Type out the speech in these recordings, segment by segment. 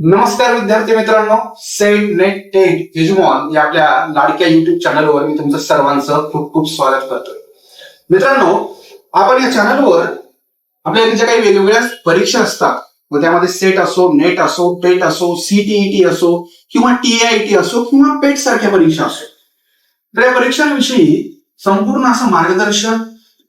नमस्कार विद्यार्थी मित्रांनो सेट नेट टेट एजुमॉन या आपल्या लाडक्या युट्यूब चॅनलवर मी तुमचं सर्वांचं खूप खूप स्वागत करतोय. मित्रांनो आपण या चॅनलवर आपल्या ज्या काही वेगवेगळ्या परीक्षा असतात मग त्यामध्ये सेट असो नेट असो टेट असो सीटीईटी असो किंवा टीआयटी असो किंवा पेट सारख्या परीक्षा असो तर या परीक्षांविषयी संपूर्ण असं मार्गदर्शन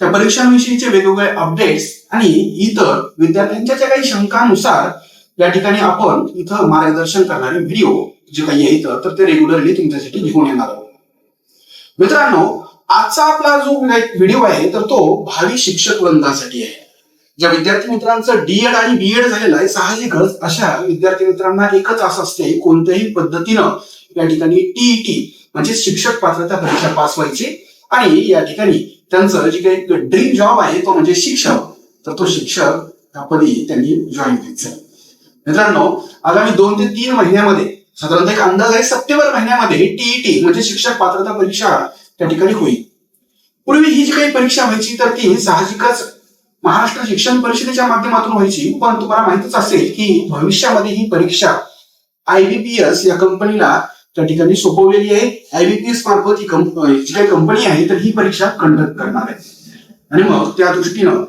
त्या परीक्षांविषयीचे वेगवेगळे अपडेट्स आणि इतर विद्यार्थ्यांच्या ज्या काही शंकानुसार या ठिकाणी आपण इथं मार्गदर्शन करणारे व्हिडिओ जे काही आहेत तर ते रेग्युलरली तुमच्यासाठी घेऊन येणार आहोत. मित्रांनो आजचा आपला जो व्हिडिओ आहे तर तो भावी शिक्षक वृंदासाठी आहे. ज्या विद्यार्थी मित्रांचं डीएड आणि बीएड झालेलं आहे साहजिकच अशा विद्यार्थी मित्रांना एकच असं असते कोणत्याही पद्धतीनं या ठिकाणी टीईटी म्हणजे शिक्षक पात्रता परीक्षा पास व्हायची. आणि या ठिकाणी त्यांचं जे काही ड्रीम जॉब आहे तो म्हणजे शिक्षक तर तो शिक्षक या पदी त्यांनी जॉईन व्हायचं. मित्रांनो आगामी दोन ते तीन महिन्यामध्ये साधारणतः एक अंदाज आहे सप्टेंबर महिन्यामध्ये टीईटी म्हणजे शिक्षक पात्रता परीक्षा त्या ठिकाणी होईल. पूर्वी ही जी काही परीक्षा व्हायची तर ती साहजिकच महाराष्ट्र शिक्षण परिषदेच्या माध्यमातून व्हायची. पण तुम्हाला माहितच असेल की भविष्यामध्ये ही परीक्षा आयबीपीएस या कंपनीला त्या ठिकाणी सोपवलेली आहे. आयबीपीएस मार्फत ही जी काही कंपनी आहे तर ही परीक्षा कंडक्ट करणार आहे. आणि मग त्या दृष्टीनं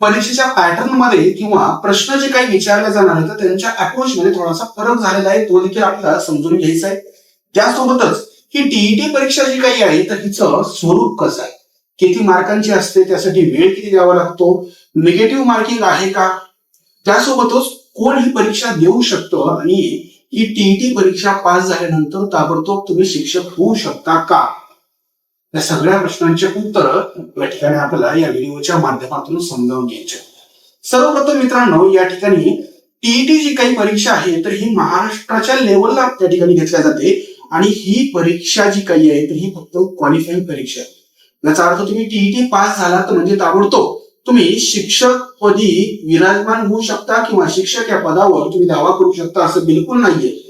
परीक्षेच्या पॅटर्नमध्ये किंवा प्रश्न जे काही विचारले जाणार आहेत तर त्यांच्या अप्रोच मध्ये थोडासा फरक झालेला आहे. तो देखील आपल्याला समजून घ्यायचा आहे. त्यासोबतच ही टीईटी परीक्षा जी काही आहे तर हिचं स्वरूप कसं आहे? किती मार्कांची असते? त्यासाठी वेळ किती द्यावा लागतो? निगेटिव्ह मार्किंग आहे का? त्यासोबतच कोण ही परीक्षा देऊ शकतं? आणि ही टीईटी परीक्षा पास झाल्यानंतर ताबडतोब तुम्ही शिक्षक होऊ शकता का? या सगळ्या प्रश्नांचे उत्तर या ठिकाणी आपल्याला या व्हिडिओच्या माध्यमातून समजावून घ्यायचे. सर्वप्रथम मित्रांनो या ठिकाणी टीईटी जी काही परीक्षा आहे तर ही महाराष्ट्राच्या लेवलला त्या ठिकाणी घेतल्या जाते. आणि ही परीक्षा जी काही आहे तर ही फक्त क्वालिफाईंग परीक्षा आहे. याचा अर्थ तुम्ही टीईटी पास झाला तर म्हणजे ताबडतोब तुम्ही शिक्षक पदी विराजमान होऊ शकता किंवा शिक्षक या पदावर तुम्ही दावा करू शकता असं बिलकुल नाहीये.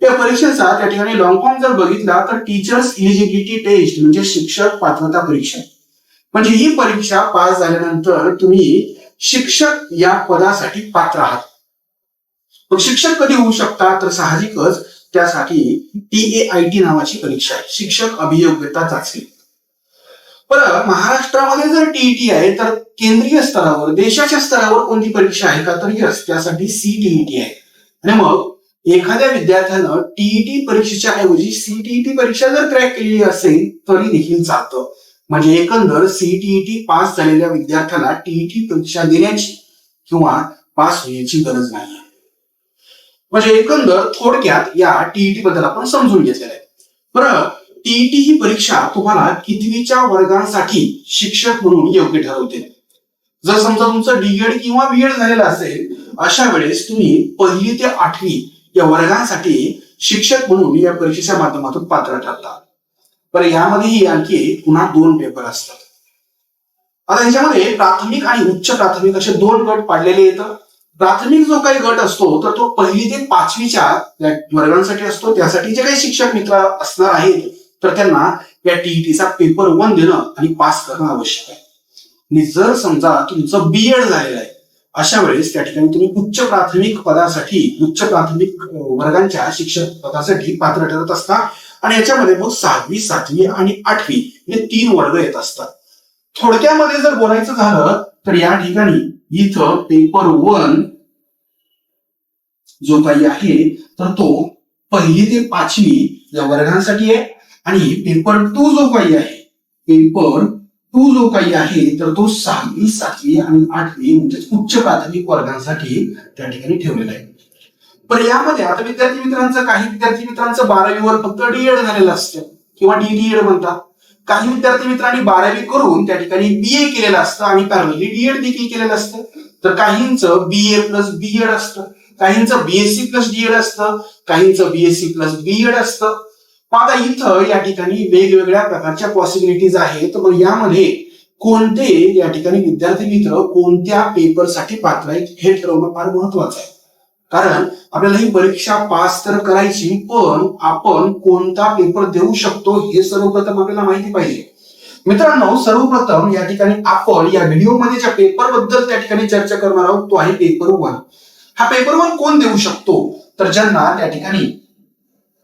त्या परीक्षेचा त्या ठिकाणी लॉंग फॉर्म जर बघितला तर टीचर्स इलिजिबिलिटी टेस्ट म्हणजे शिक्षक पात्रता परीक्षा. म्हणजे ही परीक्षा पास झाल्यानंतर तुम्ही शिक्षक या पदासाठी पात्र आहात. मग शिक्षक कधी होऊ शकता तर साहजिकच त्यासाठी टी ए आय टी नावाची परीक्षा आहे. शिक्षक अभियोग्यता चाचणी. परत महाराष्ट्रामध्ये जर टीईटी आहे तर केंद्रीय स्तरावर देशाच्या स्तरावर कोणती परीक्षा आहे का? तर यस त्यासाठी सीटीईटी आहे. आणि मग एखाद्या विद्यार्थ्यानं टीईटी परीक्षेच्या ऐवजी सीटीईटी परीक्षा जर क्रॅक केलेली असेल तरी देखील चालतं. म्हणजे एकंदर सीटीईटी पास झालेल्या विद्यार्थ्याला टीईटी परीक्षा देण्याची किंवा पास होण्याची गरज नाही. म्हणजे एकंदर थोडक्यात या टीईटी बद्दल आपण समजून घेतलेलं आहे. बरं टीईटी ही परीक्षा तुम्हाला कितवीच्या वर्गांसाठी शिक्षक म्हणून योग्य ठरवते? जर समजा तुमचं डीएड किंवा बीएड झालेलं असेल अशा वेळेस तुम्ही पहिली ते आठवी या वर्गांसाठी शिक्षक म्हणून या परीक्षेच्या माध्यमातून पात्र ठरतात. पण यामध्येही आणखी पुन्हा दोन पेपर असतात. आता याच्यामध्ये प्राथमिक आणि उच्च प्राथमिक असे दोन गट पाडलेले येतं. प्राथमिक जो काही गट असतो तर तो पहिली ते पाचवीच्या वर्गांसाठी असतो. त्यासाठी जे काही शिक्षक मित्र असणार आहेत तर त्यांना या टीईटीचा पेपर वन देणं आणि पास करणं आवश्यक आहे. आणि जर समजा तुमचं बीएड झालेलं आहे अशा वेळेस त्या ठिकाणी तुम्ही उच्च प्राथमिक पदासाठी उच्च प्राथमिक वर्गांच्या शिक्षक पदासाठी पात्र ठरत असता. आणि याच्यामध्ये मग सहावी सातवी आणि आठवी हे तीन वर्ग येत असतात. थोडक्यामध्ये जर बोलायचं झालं तर या ठिकाणी इथं पेपर वन जो काही आहे तर तो पहिली ते पाचवी या वर्गांसाठी आहे. आणि पेपर टू जो काही आहे पेपर टू जो काही आहे तर तो सहावी सातवी आणि आठवी म्हणजेच उच्च प्राथमिक वर्गांसाठी त्या ठिकाणी ठेवलेला आहे. पण यामध्ये आता विद्यार्थी मित्रांचं काही विद्यार्थी मित्रांचं बारावीवर फक्त डीएड झालेलं असतं किंवा डीडीएड म्हणतात. काही विद्यार्थी मित्रांनी बारावी करून त्या ठिकाणी बी ए केलेलं असतं आणि पॅरलली डीएड देखील केलेलं असतं. तर काहींचं बीए प्लस बीएड असतं काहींचं बीएससी प्लस डीएड असतं काहींचं बीएससी प्लस बीएड असतं. आता इथं या ठिकाणी वेगवेगळ्या प्रकारच्या पॉसिबिलिटीज आहेत. मग यामध्ये कोणते या ठिकाणी विद्यार्थी मित्र कोणत्या पेपरसाठी पात्र आहेत हे ठरवणं फार महत्वाचं आहे. कारण आपल्याला ही परीक्षा पास तर करायची पण आपण कोणता पेपर देऊ शकतो हे सर्वप्रथम आपल्याला माहिती पाहिजे. मित्रांनो सर्वप्रथम या ठिकाणी आपण या व्हिडिओमध्ये ज्या पेपरबद्दल त्या ठिकाणी चर्चा करणार आहोत तो आहे पेपर वन हा पेपर वन कोण देऊ शकतो? तर ज्यांना त्या ठिकाणी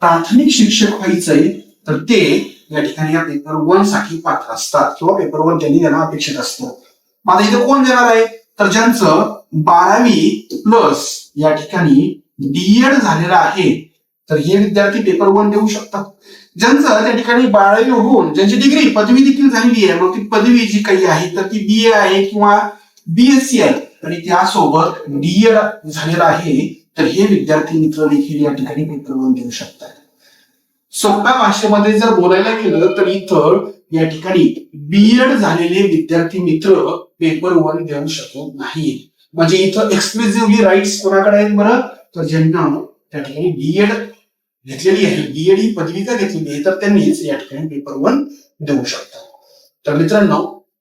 प्राथमिक शिक्षक व्हायचंय तर ते या ठिकाणी या पेपर वनसाठी पात्र असतात किंवा पेपर वन त्यांनी देणं अपेक्षित असतं. मग आता इथे कोण देणार आहे? तर ज्यांचं बारावी प्लस या ठिकाणी डीएड झालेलं आहे तर हे विद्यार्थी पेपर वन देऊ शकतात. ज्यांचं त्या ठिकाणी बारावी होऊन ज्यांची डिग्री पदवी देखील झालेली आहे मग ती पदवी जी काही आहे तर ती बी ए आहे किंवा बीएससी आहे. आणि त्यासोबत डीएड झालेलं आहे. तर हे विद्यार्थी मित्र देखील या ठिकाणी पेपर वन देऊ शकतात. सोप्या भाषेमध्ये जर बोलायला गेलं तर इथं या ठिकाणी बीएड झालेले विद्यार्थी मित्र पेपर वन देऊ शकत नाही म्हणजे इथं एक्सक्लुझिव्हली राईट्स कोणाकडे आहेत बरं? तर ज्यांना त्या ठिकाणी बीएड घेतलेली आहे बीएड ही पदविका घेतलेली आहे तर त्यांनीच या ठिकाणी पेपर वन देऊ शकतात. तर मित्रांनो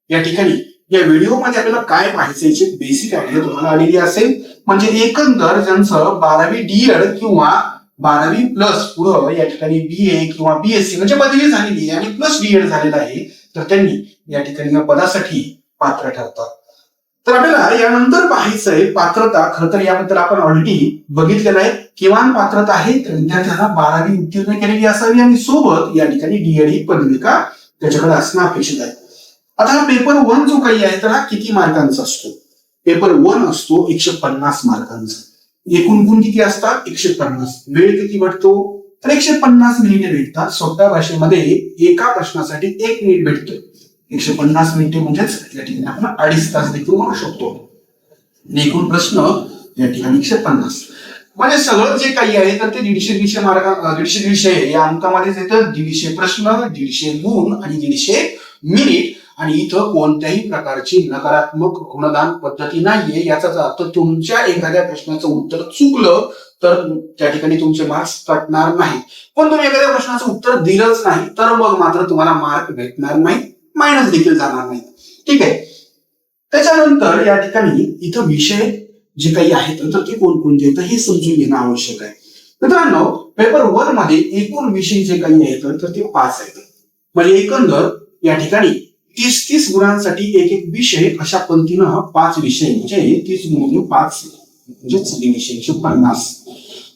या ठिकाणी या व्हिडिओमध्ये आपल्याला काय पाहायचं याची बेसिक आयडिया तुम्हाला आलेली असेल म्हणजे एकंदर ज्यांचं बारावी डीएड किंवा बारावी प्लस पुढं या ठिकाणी बी ए किंवा बीएससी म्हणजे पदवी झालेली आहे आणि प्लस डीएड झालेला आहे तर त्यांनी या ठिकाणी या पदासाठी पात्र ठरतात. तर आपल्याला यानंतर पाहायचंय पात्रता खरं तर याबद्दल आपण ऑलरेडी बघितलेलं आहे. किमान पात्रता आहे? तर विद्यार्थ्यांना बारावी उत्तीर्ण केलेली असावी आणि सोबत या ठिकाणी डीएड ही पदविका त्याच्याकडे असणं अपेक्षित आहे. आता हा पेपर वन जो काही आहे तर हा किती मार्कांचा असतो? पेपर वन असतो एकशे पन्नास मार्कांचा. एकूण गुण किती असतात? एकशे पन्नास. वेळ किती भेटतो? तर एकशे पन्नास मिनिटे भेटतात. सोप्या भाषेमध्ये एका प्रश्नासाठी एक मिनिट भेटतो. एकशे पन्नास मिनिटे म्हणजेच या ठिकाणी आपण अडीच तास देखील म्हणू शकतो. एकूण प्रश्न या ठिकाणी एकशे पन्नास. म्हणजे सगळं जे काही आहे तर ते दीडशे दीडशे मार्क दीडशे दीडशे या अंकामध्येच येतं. दीडशे प्रश्न दीडशे गुण आणि दीडशे मिनिट. आणि इथं कोणत्याही प्रकारची नकारात्मक गुणदान पद्धती नाहीये याचाच अर्थ तुमच्या एखाद्या प्रश्नाचं उत्तर चुकलं तर त्या ठिकाणी तुमचे मार्क्स कटणार नाही. पण तुम्ही एखाद्या प्रश्नाचं उत्तर दिलंच नाही तर मग मात्र तुम्हाला मार्क भेटणार नाही मायनस देखील जाणार नाही. ठीक आहे? त्याच्यानंतर या ठिकाणी इथं विषय जे काही आहेत तर ते कोणकोणते आहेत हे समजून घेणं आवश्यक आहे. मित्रांनो पेपर वनमध्ये एकूण विषय जे काही आहेत तर ते पाच आहेत. म्हणजे एकंदर या ठिकाणी तीस तीस गुणांसाठी एक एक विषय अशा पद्धतीनं पाच विषय म्हणजे तीस गुण पाच म्हणजेच विषय एकशे पन्नास.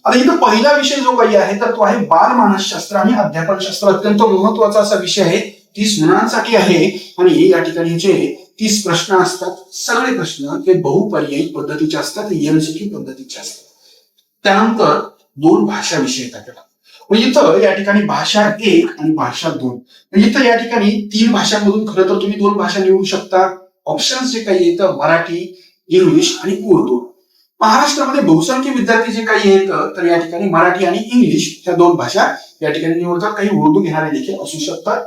आता इथं पहिला विषय जो काही आहे तर तो आहे बाल मानसशास्त्र आणि अध्यापनशास्त्र अत्यंत महत्त्वाचा असा विषय आहे. तीस गुणांसाठी आहे. आणि या ठिकाणी जे तीस प्रश्न असतात सगळे प्रश्न हे बहुपर्यायी पद्धतीचे असतात एमसीक्यू पद्धतीचे असतात. त्यानंतर दोन भाषा विषय येतात म्हणजे इथं या ठिकाणी भाषा एक आणि भाषा दोन. म्हणजे इथं या ठिकाणी तीन भाषांमधून खरं तर तुम्ही दोन भाषा निवडू शकता. ऑप्शन्स जे काही येतं मराठी इंग्लिश आणि उर्दू महाराष्ट्रामध्ये बहुसंख्य विद्यार्थी जे काही आहेत तर या ठिकाणी मराठी आणि इंग्लिश ह्या दोन भाषा या ठिकाणी निवडतात. काही उर्दू घेणारे देखील असू शकतात.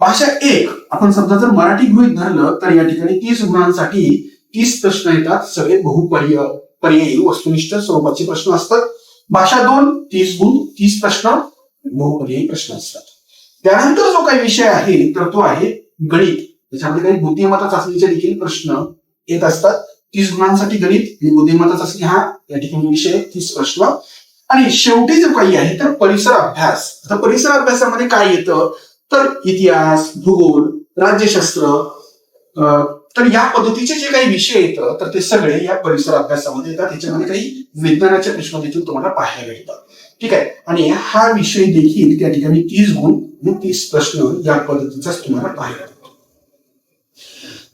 भाषा एक आपण समजा जर मराठी गृहित धरलं तर या ठिकाणी तीस गुणांसाठी तीस प्रश्न येतात. सगळे बहुपर्याय पर्यायी वस्तुनिष्ठ स्वरूपाचे प्रश्न असतात. भाषा दोन तीस गुण तीस प्रश्न बहुपर्यायी प्रश्न असतात. त्यानंतर जो काही विषय आहे तर तो आहे गणित. त्याच्यामध्ये काही बुद्धिमत्ता चाचणीचे देखील प्रश्न येत असतात. तीस गुणांसाठी गणित आणि बुद्धिमत्ता चाचणी हा या ठिकाणी विषय तीस प्रश्न. आणि शेवटी जो काही आहे तर परिसर अभ्यास. आता परिसर अभ्यासामध्ये काय येतं? तर इतिहास भूगोल राज्यशास्त्र तर या पद्धतीचे जे काही विषय येतं तर ते सगळे या परिसर अभ्यासामध्ये येतात. त्याच्यामध्ये काही विज्ञानाच्या प्रश्न तुम्हाला पाहायला भेटतात ठीक आहे? आणि हा विषय देखील त्या ठिकाणी तीस गुण आणि तीस प्रश्न या पद्धतीचाच तुम्हाला पाहायला भेटतो.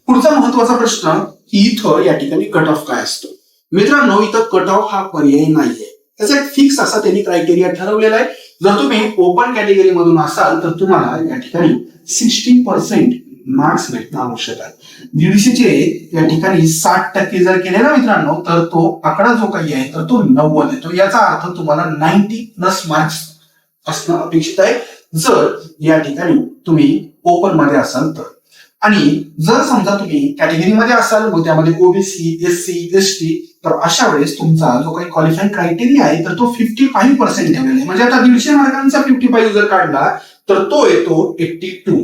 पुढचा महत्त्वाचा प्रश्न की इथं या ठिकाणी कट ऑफ काय असतो? मित्रांनो इथं कट ऑफ हा पर्याय नाहीये. त्याचा एक फिक्स असा त्यांनी क्रायटेरिया ठरवलेला आहे. जर तुम्ही ओपन कॅटेगरी मधून असाल तर तुम्हाला या ठिकाणी सिक्स्टी पर्सेंट मार्क्स भेटणं आवश्यक आहे दीडशेचे या ठिकाणी साठ टक्के जर केले ना मित्रांनो तर तो आकडा जो काही आहे तर तो नव्वद येतो याचा अर्थ तुम्हाला नाईन्टी प्लस मार्क्स असणं अपेक्षित आहे. जर या ठिकाणी तुम्ही ओपनमध्ये असाल तर. आणि जर समजा तुम्ही कॅटेगरीमध्ये असाल मग त्यामध्ये OBC S C S T तर अशा वेळेस तुमचा जो काही क्वालिफाईंग क्रायटेरिया आहे तर तो फिफ्टी फाईव्ह पर्सेंट ठेवलेला आहे. म्हणजे आता दीडशे मार्कांचा फिफ्टी फाईव्ह जर काढला तर तो येतो एट्टी टू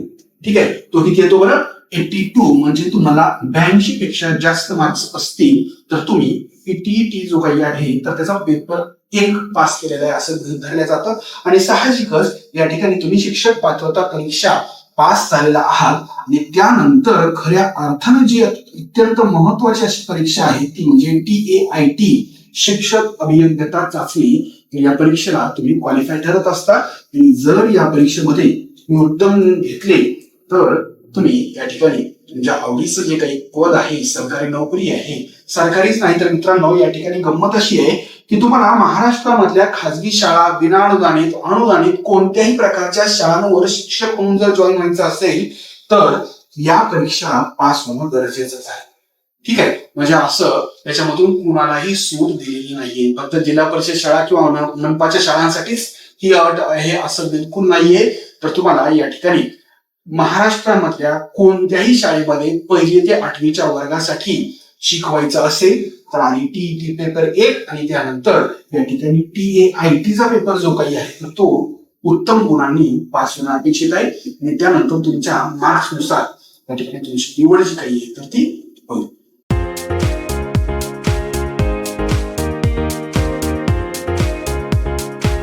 ठीक आहे? तो किती येतो बरं? एटी टू म्हणजे तुम्हाला ब्याऐंशी पेक्षा जास्त मार्क्स असतील तर तुम्ही टी जो काही आहे तर त्याचा पेपर एक पास केलेला आहे असं धरलं जातं. आणि साहजिकच या ठिकाणी तुम्ही शिक्षक पात्रता परीक्षा पास झालेला आहात. आणि त्यानंतर खऱ्या अर्थानं जी अत्यंत महत्वाची अशी परीक्षा आहे ती म्हणजे टी ए आय टी शिक्षक अभियंता चाचणी. या परीक्षेला तुम्ही क्वालिफाय ठरत असता. आणि जर या परीक्षेमध्ये तुम्ही उत्तम घेतले तर तुम्ही या ठिकाणी तुमच्या आवडीचं जे काही पद आहे सरकारी नोकरी आहे सरकारीच नाही तर मित्रांनो या ठिकाणी गंमत अशी आहे की तुम्हाला महाराष्ट्रामधल्या खाजगी शाळा विनाअनुदानित अनुदानित कोणत्याही प्रकारच्या शाळांवर शिक्षक म्हणून जर जॉईन व्हायचं असेल तर या परीक्षा पास होणं गरजेचंच आहे. ठीक आहे? म्हणजे असं त्याच्यामधून कुणालाही सूट दिलेली नाहीये. फक्त जिल्हा परिषद शाळा किंवा मनपाच्या शाळांसाठीच ही अट आहे असं बिलकुल नाहीये. तर तुम्हाला या ठिकाणी महाराष्ट्रामधल्या कोणत्याही शाळेमध्ये पहिली ते आठवीच्या वर्गासाठी शिकवायचं असेल तर आणि टीईटी पेपर एक आणि त्यानंतर या ठिकाणी टी ए आय टीचा पेपर जो काही आहे तर तो उत्तम गुणांनी पास होणं अपेक्षित आहे. आणि त्यानंतर तुमच्या मार्क्सनुसार या ठिकाणी तुमची निवड जी काही आहे तर ती